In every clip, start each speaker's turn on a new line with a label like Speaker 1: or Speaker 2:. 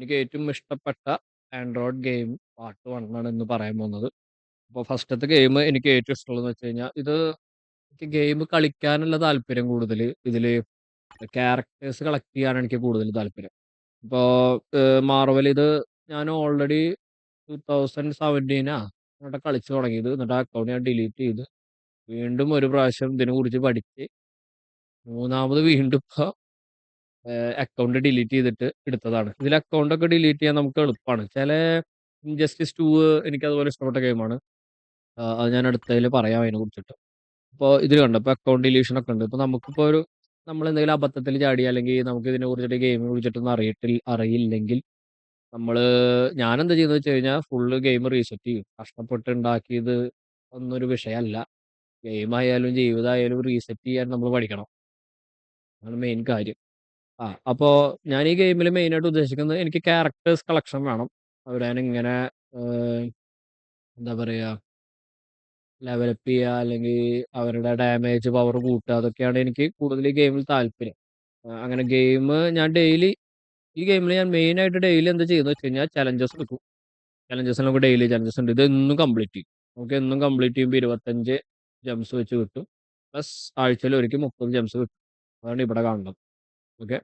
Speaker 1: എനിക്ക് ഏറ്റവും ഇഷ്ടപ്പെട്ട ആൻഡ്രോയിഡ് ഗെയിം പാർട്ട് വൺ ആണ് ഇന്ന് പറയാൻ പോകുന്നത്. അപ്പോൾ ഫസ്റ്റത്തെ ഗെയിം എനിക്ക് ഏറ്റവും ഇഷ്ടമുള്ളതെന്ന് വെച്ച് കഴിഞ്ഞാൽ ഇത് എനിക്ക് ഗെയിം കളിക്കാനുള്ള താല്പര്യം കൂടുതൽ ഇതിൽ ക്യാരക്ടേഴ്സ് കളക്ട് ചെയ്യാനാണ് എനിക്ക് കൂടുതൽ താല്പര്യം. ഇപ്പോൾ ഏഹ്, മാർവൽ ഇത് ഞാൻ ഓൾറെഡി 2017 അങ്ങോട്ട് കളിച്ചു തുടങ്ങിയത്. എന്നിട്ട് ആ അക്കൗണ്ട് ഞാൻ ഡിലീറ്റ് ചെയ്ത് വീണ്ടും ഒരു പ്രാവശ്യം ഇതിനെക്കുറിച്ച് പഠിച്ച് മൂന്നാമത് വീണ്ടും ഇപ്പൊ ഏഹ്, അക്കൗണ്ട് ഡിലീറ്റ് ചെയ്തിട്ട് എടുത്തതാണ്. ഇതിൽ അക്കൗണ്ട് ഒക്കെ ഡിലീറ്റ് ചെയ്യാൻ നമുക്ക് എളുപ്പമാണ്. ചില ഇൻജസ്റ്റിസ് 2 എനിക്ക് അതുപോലെ ഇഷ്ടപ്പെട്ട ഗെയിമാണ്. അത് ഞാൻ അടുത്തതിൽ പറയാം അതിനെ കുറിച്ചിട്ട്. ഇപ്പോ ഇതിൽ കണ്ടോ ഇപ്പോൾ അക്കൗണ്ട് ഡിലീഷൻ ഒക്കെ ഉണ്ട്. ഇപ്പോൾ നമുക്കിപ്പോൾ ഒരു നമ്മൾ എന്തെങ്കിലും അബദ്ധത്തിൽ ചാടി അല്ലെങ്കിൽ നമുക്ക് ഇതിനെ കുറിച്ചിട്ട് ഗെയിമിനെ കുറിച്ചിട്ടൊന്നും അറിയിട്ടില്ല അറിയില്ലെങ്കിൽ നമ്മൾ ഞാനെന്താ ചെയ്യുന്നത് വെച്ച് കഴിഞ്ഞാൽ ഫുള്ള് ഗെയിം റീസെറ്റ് ചെയ്യും. കഷ്ടപ്പെട്ട് ഉണ്ടാക്കിയത് ഒന്നൊരു വിഷയമല്ല. ഗെയിം ആയാലും ജീവിതമായാലും റീസെറ്റ് ചെയ്യാൻ നമ്മൾ പഠിക്കണം. അതാണ് മെയിൻ കാര്യം. ആ അപ്പോൾ ഞാൻ ഈ ഗെയിമിൽ മെയിനായിട്ട് ഉദ്ദേശിക്കുന്നത് എനിക്ക് ക്യാരക്ടേഴ്സ് കളക്ഷൻ വേണം. അവരെ ഇങ്ങനെ എന്താ പറയുക ലെവലപ്പ് ചെയ്യുക അല്ലെങ്കിൽ അവരുടെ ഡാമേജ് പവർ കൂട്ടുക അതൊക്കെയാണ് എനിക്ക് കൂടുതൽ ഈ ഗെയിമിൽ താല്പര്യം. അങ്ങനെ ഗെയിം ഞാൻ ഡെയിലി ഈ ഗെയിമിൽ ഞാൻ മെയിനായിട്ട് ഡെയിലി എന്താ ചെയ്യുന്നത് വെച്ച് കഴിഞ്ഞാൽ ചലഞ്ചസ് എടുക്കും. ചലഞ്ചസ് നമുക്ക് ഡെയിലി ചലഞ്ചസ് ഉണ്ട്. ഇത് എന്നും കംപ്ലീറ്റ് ചെയ്യും. നമുക്ക് എന്നും കംപ്ലീറ്റ് ചെയ്യുമ്പോൾ 25 ജെംസ് വെച്ച് കിട്ടും. പ്ലസ് ആഴ്ചയിൽ ഒരിക്കൽ 30 ജെംസ് കിട്ടും. അതാണ് ഇവിടെ കാണുന്നത്. ഓക്കെ.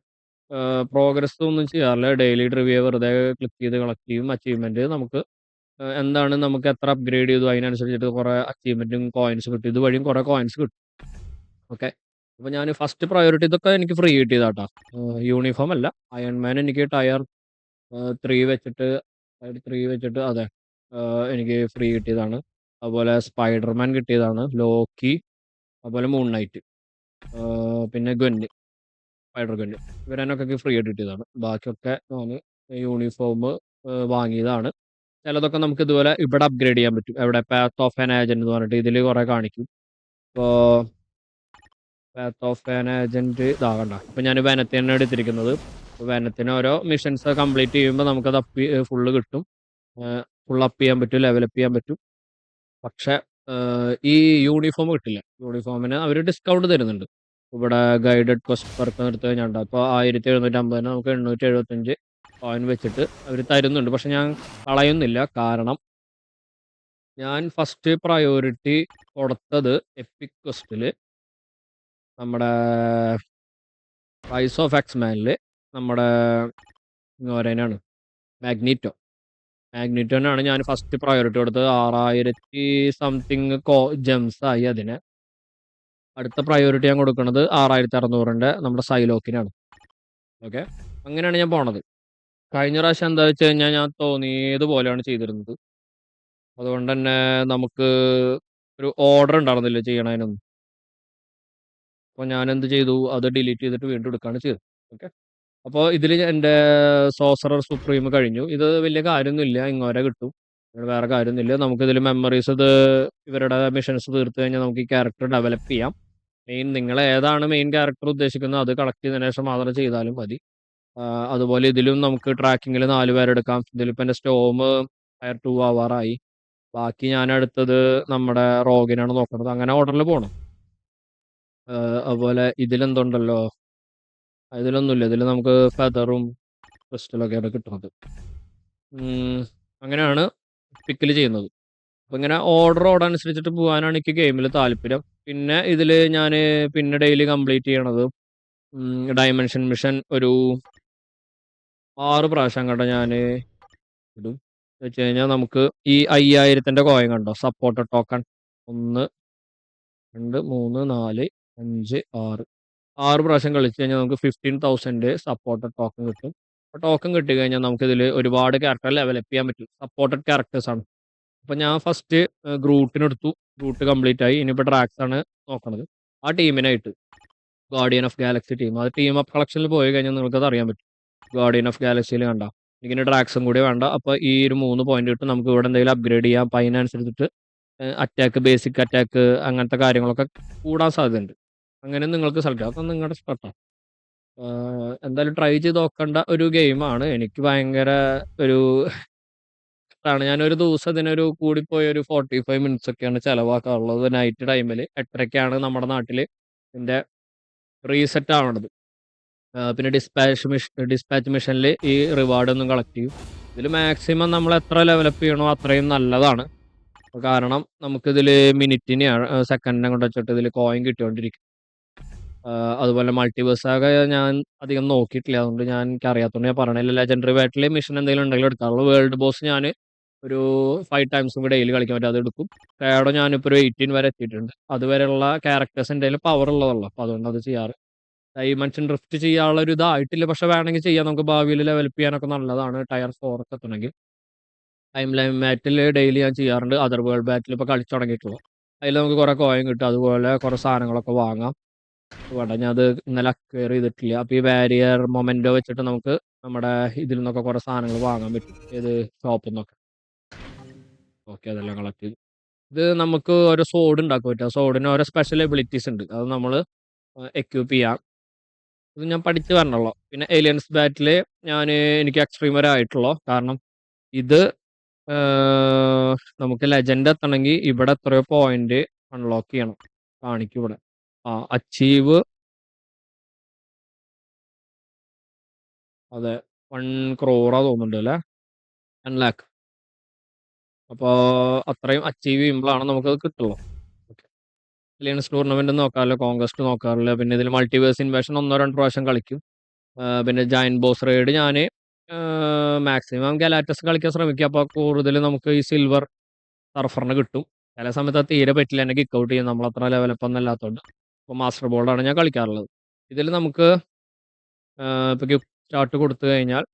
Speaker 1: പ്രോഗ്രസ് ഒന്നും ചെയ്യാറില്ല. ഡെയിലി ട്രിവിയ വെറുതെ ക്ലിക്ക് ചെയ്ത് കളക്ട് ചെയ്യും. അച്ചീവ്മെന്റ് നമുക്ക് എന്താണ് നമുക്ക് എത്ര അപ്ഗ്രേഡ് ചെയ്തു അതിനനുസരിച്ചിട്ട് കുറേ അച്ചീവ്മെന്റും കോയിൻസ് കിട്ടും. ഇതുവഴിയും കുറേ കോയിൻസ് കിട്ടും. ഓക്കെ. അപ്പോൾ ഞാൻ ഫസ്റ്റ് പ്രയോറിറ്റി ഇതൊക്കെ എനിക്ക് ഫ്രീ കിട്ടിയതാട്ടോ. കേട്ടോ യൂണിഫോം അല്ല. അയൺമാൻ എനിക്ക് ടയർ ത്രീ 3 വെച്ചിട്ട് ടയർ 3 വെച്ചിട്ട് അതെ എനിക്ക് ഫ്രീ കിട്ടിയതാണ്. അതുപോലെ സ്പൈഡർമാൻ കിട്ടിയതാണ്. ലോക്കി അതുപോലെ മൂൺ നൈറ്റ് പിന്നെ ഗവെന്ന് സ്പൈഡർ ഗവെന്ന് ഇവരെന്നൊക്കെ ഫ്രീ ആയിട്ട് കിട്ടിയതാണ്. ബാക്കിയൊക്കെ ഞാൻ യൂണിഫോം വാങ്ങിയതാണ്. ചിലതൊക്കെ നമുക്ക് ഇതുപോലെ ഇവിടെ അപ്ഗ്രേഡ് ചെയ്യാൻ പറ്റും. എവിടെ പാത്ത് ഓഫ് ആൻ ഏജന്റ് എന്ന് പറഞ്ഞിട്ട് ഇതിൽ കുറേ കാണിക്കും. ഇപ്പോൾ പാത്ത് ഓഫ് ആൻ ഏജന്റ് ഇതാകണ്ട കണ്ടോ. ഇപ്പോൾ ഞാൻ വെനത്തിനെയാണ് എടുത്തിരിക്കുന്നത്. വനത്തിന് ഓരോ മിഷൻസ് കംപ്ലീറ്റ് ചെയ്യുമ്പോൾ നമുക്കത് അപ്പ് ഫുള്ള് കിട്ടും. ഫുൾ അപ്പ് ചെയ്യാൻ പറ്റും. ലെവലപ്പ് ചെയ്യാൻ പറ്റും. പക്ഷേ ഈ യൂണിഫോം കിട്ടില്ല. യൂണിഫോമിന് അവർ ഡിസ്കൗണ്ട് തരുന്നുണ്ട്. ഇവിടെ ഗൈഡഡ് ക്വസ്റ്റ് പെർക്ക് നിർത്തി കഴിഞ്ഞാൽ. അപ്പോൾ 1750 നമുക്ക് 875 കോയിൻ വെച്ചിട്ട് അവർ തരുന്നുണ്ട്. പക്ഷെ ഞാൻ കളയുന്നില്ല. കാരണം ഞാൻ ഫസ്റ്റ് പ്രയോറിറ്റി കൊടുത്തത് എപ്പിക് ക്വസ്റ്റിൽ നമ്മുടെ റൈസ് ഓഫ് എക്സ്മാനിൽ നമ്മുടെ ഓരോനാണ് മാഗ്നീറ്റോ. മാഗ്നീറ്റോനാണ് ഞാൻ ഫസ്റ്റ് പ്രയോറിറ്റി കൊടുത്തത്. 6000 സംതിങ് കോ ജെംസ് ആയി അതിന്. അടുത്ത പ്രയോറിറ്റി ഞാൻ കൊടുക്കുന്നത് 6600ന്റെ നമ്മുടെ സൈലോക്കിനാണ്. ഓക്കെ. അങ്ങനെയാണ് ഞാൻ പോണത്. കഴിഞ്ഞ പ്രാവശ്യം എന്താ വെച്ച് കഴിഞ്ഞാൽ ഞാൻ തോന്നിയതുപോലെയാണ് ചെയ്തിരുന്നത്. അതുകൊണ്ട് തന്നെ നമുക്ക് ഒരു ഓർഡർ ഉണ്ടായിരുന്നില്ല ചെയ്യണതിനൊന്നും. അപ്പോൾ ഞാൻ എന്ത് ചെയ്തു അത് ഡിലീറ്റ് ചെയ്തിട്ട് വീണ്ടും എടുക്കുകയാണ് ചെയ്തത്. ഓക്കെ. അപ്പോൾ ഇതിൽ എന്റെ സോസറർ സുപ്രീം കഴിഞ്ഞു. ഇത് വലിയ കാര്യമൊന്നുമില്ല. ഇങ്ങോരെ കിട്ടും. വേറെ കാര്യമൊന്നുമില്ല. നമുക്കിതിൽ മെമ്മറീസ് ഇത് ഇവരുടെ മിഷൻസ് തീർത്ത് കഴിഞ്ഞാൽ നമുക്ക് ഈ ക്യാരക്ടർ ഡെവലപ്പ് ചെയ്യാം. മെയിൻ നിങ്ങൾ ഏതാണ് മെയിൻ ക്യാരക്ടർ ഉദ്ദേശിക്കുന്നത് അത് കളക്ട് ചെയ്തതിന് ശേഷം മാത്രം ചെയ്താലും മതി. അതുപോലെ ഇതിലും നമുക്ക് ട്രാക്കിങ്ങിൽ നാല് പേരെടുക്കാം ഇതിലിപ്പോൾ എന്റെ സ്റ്റോം ടയർ ടു ആവാറായി. ബാക്കി ഞാൻ അടുത്തത് നമ്മുടെ റോഗിനാണ് നോക്കുന്നത്. അങ്ങനെ ഓർഡറിൽ പോകണം അതുപോലെ ഇതിലെന്തുണ്ടല്ലോ ഇതിലൊന്നുമില്ല. ഇതിൽ നമുക്ക് ഫെദറും ക്രിസ്റ്റലൊക്കെയാണ് കിട്ടുന്നത്. അങ്ങനെയാണ് പിക്കിൽ ചെയ്യുന്നത്. അപ്പം ഇങ്ങനെ ഓർഡർ ഓർഡർ പോകാനാണ് എനിക്ക് ഗെയിമിൽ താല്പര്യം. പിന്നെ ഇതിൽ ഞാൻ പിന്നെ ഡെയിലി കംപ്ലീറ്റ് ചെയ്യണത് ഡയമെൻഷൻ മിഷൻ ഒരു ആറ് പ്രാവശ്യം കണ്ടോ ഞാൻ ഇടും. വെച്ച് കഴിഞ്ഞാൽ നമുക്ക് ഈ 5000ന്റെ കോയിൻ കണ്ടോ സപ്പോർട്ട് ടോക്കൺ 1 2 3 4 5 6 6 പ്രാവശ്യം കളിച്ച് കഴിഞ്ഞാൽ നമുക്ക് 15000 സപ്പോർട്ടഡ് ടോക്കൺ കിട്ടും. അപ്പോൾ ടോക്കൺ കിട്ടിക്കഴിഞ്ഞാൽ നമുക്കിതിൽ ഒരുപാട് ക്യാരക്ടർ ലെവലപ്പ് ചെയ്യാൻ പറ്റും. സപ്പോർട്ടഡ് ക്യാരക്ടേഴ്സാണ്. അപ്പോൾ ഞാൻ ഫസ്റ്റ് ഗ്രൂട്ടിനെടുത്തു. ഗ്രൂട്ട് കംപ്ലീറ്റ് ആയി. ഇനിയിപ്പോൾ ട്രാക്സ് ആണ് നോക്കണത്. ആ ടീമിനായിട്ട് ഗാർഡിയൻ ഓഫ് ഗാലക്സി ടീം അത് ടീം അപ്പ് കളക്ഷനിൽ പോയി കഴിഞ്ഞാൽ നിങ്ങൾക്കത് അറിയാൻ പറ്റും. ഗാർഡിയൻ ഓഫ് ഗാലക്സിയിൽ കണ്ടോ എനിക്കിനി ട്രാക്സും കൂടി വേണ്ട. അപ്പോൾ ഈ ഒരു മൂന്ന് പോയിന്റ് കിട്ടും. നമുക്ക് ഇവിടെ എന്തെങ്കിലും അപ്ഗ്രേഡ് ചെയ്യാം. അപ്പം അതിനനുസരിച്ചിട്ട് അറ്റാക്ക് ബേസിക് അറ്റാക്ക് അങ്ങനത്തെ കാര്യങ്ങളൊക്കെ കൂടാൻ സാധ്യതയുണ്ട്. അങ്ങനെ നിങ്ങൾക്ക് സെലക്ട് ചെയ്യാം. അപ്പം നിങ്ങളുടെ ഇഷ്ടമാണ് എന്തായാലും ട്രൈ ചെയ്ത് നോക്കേണ്ട ഒരു ഗെയിമാണ്. എനിക്ക് ഭയങ്കര ഒരു ഇഷ്ടമാണ്. ഒരു ദിവസം ഇതിനൊരു കൂടിപ്പോയ ഒരു 45 മിനിറ്റ്സ് ഒക്കെയാണ് ചിലവാക്കാറുള്ളത്. നൈറ്റ് ടൈമിൽ 8:30ക്കാണ് നമ്മുടെ നാട്ടിൽ ഇതിന്റെ റീസെറ്റ് ആവണത്. പിന്നെ ഡിസ്പാച്ച് മിഷ ഡിസ്പാച്ച് മിഷനിൽ ഈ റിവാർഡ് ഒന്നും കളക്ട് ചെയ്യും. ഇതിൽ മാക്സിമം നമ്മൾ എത്ര ലെവലപ്പ് ചെയ്യണോ അത്രയും നല്ലതാണ്. കാരണം നമുക്കിതിൽ മിനിറ്റിനെയാണ് സെക്കൻഡിനെ കൊണ്ട് വെച്ചിട്ട് ഇതിൽ കോയിൻ കിട്ടിക്കൊണ്ടിരിക്കും. അതുപോലെ മൾട്ടിവേഴ്സൊക്കെ ഞാൻ അധികം നോക്കിയിട്ടില്ല. അതുകൊണ്ട് ഞാൻ എനിക്ക് അറിയാത്തതുകൊണ്ട് ഞാൻ പറഞ്ഞില്ല. ലെജൻഡറി ബാറ്റിൽ മിഷൻ എന്തെങ്കിലും ഉണ്ടെങ്കിലും എടുക്കാറുള്ളൂ. വേൾഡ് ബോസ് ഞാൻ ഒരു ഫൈവ് ടൈംസും കൂടെ ഡെയിലി കളിക്കാൻ പറ്റും. അത് എടുക്കും. ഷാഡോ ഞാനിപ്പോൾ ഒരു എയ്റ്റീൻ വരെ എത്തിയിട്ടുണ്ട്. അതുവരെയുള്ള ക്യാരക്ടേഴ്സ് എന്തെങ്കിലും പവർ ഉള്ളതല്ലോ. അപ്പോൾ അതുകൊണ്ട് അത് ചെയ്യാറ്. ഡൈമെൻഷൻ ഡ്രിഫ്റ്റ് ചെയ്യാനുള്ള ഒരു ഇതായിട്ടില്ല. പക്ഷെ വേണമെങ്കിൽ ചെയ്യാം. നമുക്ക് ഭാവിയിൽ ലെവലപ്പ് ചെയ്യാനൊക്കെ നല്ലതാണ്. ടയർ ഫോർ ഒക്കെ എത്തണമെങ്കിൽ. ടൈം ലൈൻ ബാറ്റിൽ ഡെയിലി ഞാൻ ചെയ്യാറുണ്ട്. അതർ വേൾഡ് ബാറ്റിൽ ഇപ്പോൾ കളിച്ചു തുടങ്ങിയിട്ടുള്ളൂ. അതിൽ നമുക്ക് കുറേ കോയിൻ കിട്ടും. അതുപോലെ കുറേ സാധനങ്ങളൊക്കെ വാങ്ങാം. വേണ്ട ഞാൻ അത് ഇന്നലെ അക്വയർ ചെയ്തിട്ടില്ല. അപ്പോൾ ഈ വാരിയർ മൊമെന്റോ വെച്ചിട്ട് നമുക്ക് നമ്മുടെ ഇതിൽ നിന്നൊക്കെ കുറേ സാധനങ്ങൾ വാങ്ങാൻ പറ്റും. ഏത് ഷോപ്പിൽ നിന്നൊക്കെ. ഓക്കെ അതെല്ലാം കളക്ട് ചെയ്തു. ഇത് നമുക്ക് ഓരോ സോഡ് ഉണ്ടാക്കാൻ പറ്റും. സോഡിന് ഓരോ സ്പെഷ്യൽ എബിലിറ്റീസ് ഉണ്ട്. അത് നമ്മൾ എക്യൂപ്പ് ചെയ്യാം. ഇത് ഞാൻ പഠിച്ച് വരണല്ലോ പിന്നെ ഏലിയൻസ് ബാറ്റിൽ ഞാൻ എനിക്ക് എക്സ്ട്രീം വരെ ആയിട്ടുള്ളൂ? കാരണം ഇത് നമുക്ക് ലെജൻഡ് എത്തണമെങ്കിൽ ഇവിടെ എത്രയോ പോയിന്റ് അൺലോക്ക് ചെയ്യണം. കാണിക്കും ഇവിടെ. ആ അച്ചീവ് അതെ വൺ ക്രോറാ തോന്നുന്നുണ്ട് അല്ലേ? വൺ ലാക്ക് അപ്പോൾ അത്രയും അച്ചീവ് ചെയ്യുമ്പോഴാണ് നമുക്കത് കിട്ടുള്ളൂ. ലിയൻസ് ടൂർണമെന്റ് നോക്കാറില്ല കോൺഗ്രസ്റ്റ് നോക്കാറില്ല. പിന്നെ ഇതിൽ മൾട്ടിവേഴ്സ് ഇൻവേഷൻ ഒന്നോ രണ്ടോ പ്രാവശ്യം കളിക്കും. പിന്നെ ജയൻ ബോസ് റൈഡ് ഞാൻ മാക്സിമം ഗലാറ്റസ് കളിക്കാൻ ശ്രമിക്കുക അപ്പോൾ കൂടുതൽ നമുക്ക് ഈ സിൽവർ സർഫറിന് കിട്ടും. ചില സമയത്ത് തീരെ പറ്റില്ല എന്നെ കിക്ക് ഔട്ട് ചെയ്യും. നമ്മളത്ര ലെവലപ്പൊന്നും അല്ലാത്തതുകൊണ്ട് അപ്പോൾ മാസ്റ്റർ ബോർഡാണ് ഞാൻ കളിക്കാറുള്ളത്. ഇതിൽ നമുക്ക് ഇപ്പോൾ സ്റ്റാർട്ട് കൊടുത്തു കഴിഞ്ഞാൽ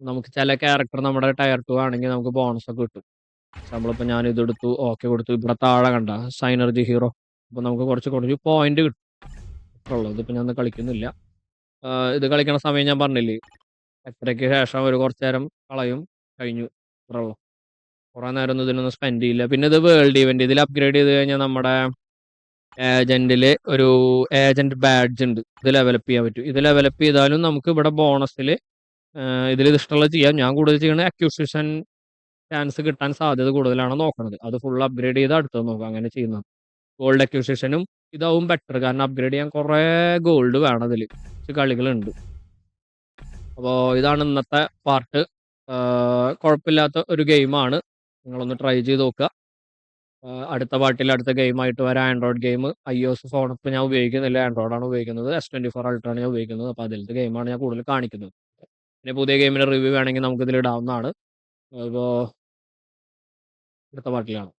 Speaker 1: നമുക്ക് ചില ക്യാരക്ടർ നമ്മുടെ ടയർ ടു ആണെങ്കിൽ നമുക്ക് ബോണസ് ഒക്കെ കിട്ടും. നമ്മളിപ്പോ ഞാൻ ഇത് ഇതെടുത്തു ഓക്കെ കൊടുത്തു ഇവിടെ താഴെ കണ്ട സൈനർജി ഹീറോ അപ്പൊ നമുക്ക് കുറച്ച് കുറച്ച് പോയിന്റ് കിട്ടും. ഉള്ളത് ഇപ്പൊ ഞാൻ കളിക്കുന്നില്ല. ഇത് കളിക്കണ സമയം ഞാൻ പറഞ്ഞില്ലേ? എത്രയ്ക്ക് ശേഷം ഒരു കുറച്ച് നേരം കളയും കഴിഞ്ഞു. ഇത്രയുള്ളൂ കുറേ നേരം ഒന്നും ഇതിനൊന്നും സ്പെൻഡ് ചെയ്യില്ല. പിന്നെ ഇത് വേൾഡ് ഇവന്റ് ഇതിൽ അപ്ഗ്രേഡ് ചെയ്ത് കഴിഞ്ഞാൽ നമ്മുടെ ഏജന്റിൽ ഒരു ഏജന്റ് ബാഡ്ജ് ഉണ്ട്. ഇത് ലെവലപ്പ് ചെയ്യാൻ പറ്റും. ഇത് ലെവലപ്പ് ചെയ്താലും നമുക്ക് ഇവിടെ ബോണസിൽ ഇതിൽ ഇത് ഇഷ്ടമുള്ളത് ചെയ്യാം. ഞാൻ കൂടുതൽ ചെയ്യുന്നത് അക്യൂസിഷൻ ചാൻസ് കിട്ടാൻ സാധ്യത കൂടുതലാണ് നോക്കുന്നത് അത് ഫുൾ അപ്ഗ്രേഡ് ചെയ്ത് അടുത്തത് നോക്കാം. അങ്ങനെ ചെയ്യുന്നത്. ഗോൾഡ് അക്യൂസിഷനും ഇതാവും ബെറ്റർ കാരണം അപ്ഗ്രേഡ് ചെയ്യാൻ കുറേ ഗോൾഡ് വേണം അതിൽ കുറച്ച് കളികളുണ്ട്. അപ്പോൾ ഇതാണ് ഇന്നത്തെ പാർട്ട് കുഴപ്പമില്ലാത്ത ഒരു ഗെയിമാണ് നിങ്ങളൊന്ന് ട്രൈ ചെയ്ത് നോക്കുക. അടുത്ത പാർട്ടിൽ അടുത്ത ഗെയിമായിട്ട് വരാം. Android game I S phone ഇപ്പോൾ ഞാൻ ഉപയോഗിക്കുന്നില്ല. ആൻഡ്രോയിഡാണ് ഉപയോഗിക്കുന്നത്. എസ് ട്വന്റി ഫോർ അൾട്രാണ് ഞാൻ ഉപയോഗിക്കുന്നത്. അപ്പോൾ അതിലത്തെ ഗെയിമാണ് ഞാൻ കൂടുതൽ കാണിക്കുന്നത്. പിന്നെ പുതിയ ഗെയിമിന്റെ റിവ്യൂ വേണമെങ്കിൽ നമുക്ക് ഇതിൽ ഇടാവുന്നതാണ്. അപ്പോൾ അടുത്ത പാർട്ടിലാണ്